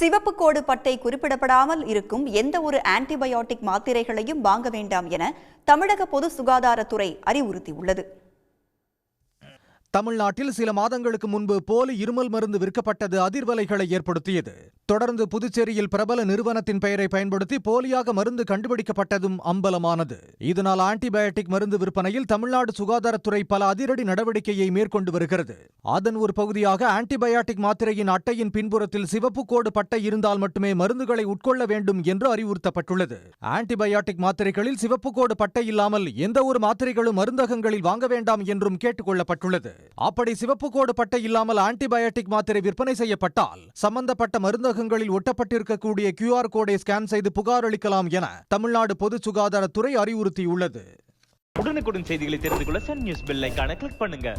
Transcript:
சிவப்பு கோடு பட்டை குறிப்பிடப்படாமல் இருக்கும் எந்த ஒரு ஆன்டிபயோட்டிக் மாத்திரைகளையும் வாங்க வேண்டாம் என தமிழக பொது சுகாதாரத்துறை அறிவுறுத்தியுள்ளது. தமிழ்நாட்டில் சில மாதங்களுக்கு முன்பு போலி இருமல் மருந்து விற்கப்பட்டது அதிர்வலைகளை ஏற்படுத்தியது. தொடர்ந்து புதுச்சேரியில் பிரபல நிறுவனத்தின் பெயரை பயன்படுத்தி போலியாக மருந்து கண்டுபிடிக்கப்பட்டதும் அம்பலமானது. இதனால் ஆன்டிபயோட்டிக் மருந்து விற்பனையில் தமிழ்நாடு சுகாதாரத்துறை பல அதிரடி நடவடிக்கையை மேற்கொண்டு வருகிறது. அதன் ஒரு பகுதியாக ஆன்டிபயோட்டிக் மாத்திரையின் அட்டையின் பின்புறத்தில் சிவப்பு கோடு பட்டை இருந்தால் மட்டுமே மருந்துகளை உட்கொள்ள வேண்டும் என்று அறிவுறுத்தப்பட்டுள்ளது. ஆன்டிபயோட்டிக் மாத்திரைகளில் சிவப்பு கோடு பட்டை இல்லாமல் எந்த ஒரு மாத்திரைகளும் மருந்தகங்களில் வாங்க வேண்டாம் என்றும் கேட்டுக் கொள்ளப்பட்டுள்ளது. அப்படி சிவப்பு கோடு பட்டை இல்லாமல் ஆன்டிபயோட்டிக் மாத்திரை விற்பனை செய்யப்பட்டால் சம்பந்தப்பட்ட மருந்தகங்களில் ஒட்டப்பட்டிருக்கக்கூடிய கியூஆர் கோடை ஸ்கேன் செய்து புகார் அளிக்கலாம் என தமிழ்நாடு பொது சுகாதாரத்துறை அறிவுறுத்தியுள்ளது. உடனுக்குடன் செய்திகளை தெரிந்து கொள்ள சன் நியூஸ் பெல் கிளிக் பண்ணுங்க.